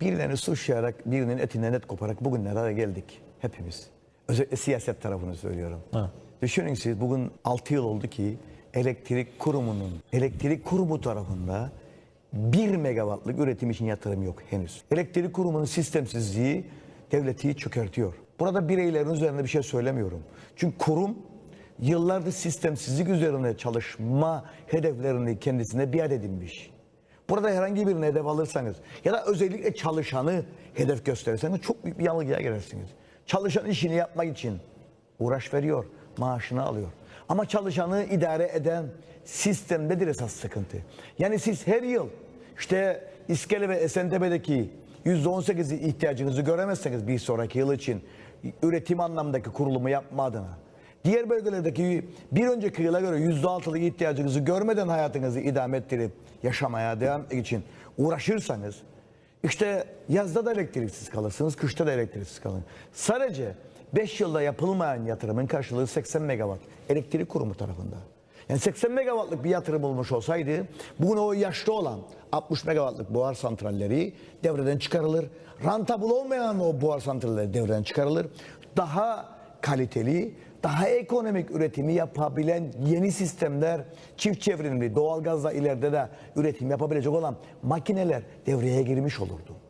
Birilerini suçlayarak, birinin etinden et koparak bugünlere geldik hepimiz. Özellikle siyaset tarafını söylüyorum. Düşünün siz bugün 6 yıl oldu ki elektrik kurumunun, elektrik kurumu tarafında 1 megawattlık üretim için yatırım yok henüz. Elektrik kurumunun sistemsizliği devleti çökertiyor. Burada bireylerin üzerinde bir şey söylemiyorum. Çünkü kurum yıllardır sistemsizlik üzerine çalışma hedeflerini kendisine biat edinmiş. Burada herhangi bir hedef alırsanız ya da özellikle çalışanı hedef gösterirseniz çok büyük bir yanılgıya girersiniz. Çalışan işini yapmak için uğraş veriyor, maaşını alıyor. Ama çalışanı idare eden sistemdedir esas sıkıntı. Yani siz her yıl işte İskele ve Esentepe'deki %18'i ihtiyacınızı göremezseniz bir sonraki yıl için üretim anlamdaki kurulumu yapma adına Diğer bölgelerdeki bir önceki yıla göre %6'lık ihtiyacınızı görmeden hayatınızı idame ettirip yaşamaya devam için uğraşırsanız işte yazda da elektriksiz kalırsınız, kışta da elektriksiz kalın. Sadece 5 yılda yapılmayan yatırımın karşılığı 80 megawatt elektrik kurumu tarafında. Yani 80 megawattlık bir yatırım olmuş olsaydı bugün o yaşlı olan 60 megawattlık buhar santralleri devreden çıkarılır. Rentable olmayan o buhar santralleri devreden çıkarılır. Daha kaliteli, daha ekonomik üretimi yapabilen yeni sistemler, çift çevrimli, doğalgazla ileride de üretim yapabilecek olan makineler devreye girmiş olurdu.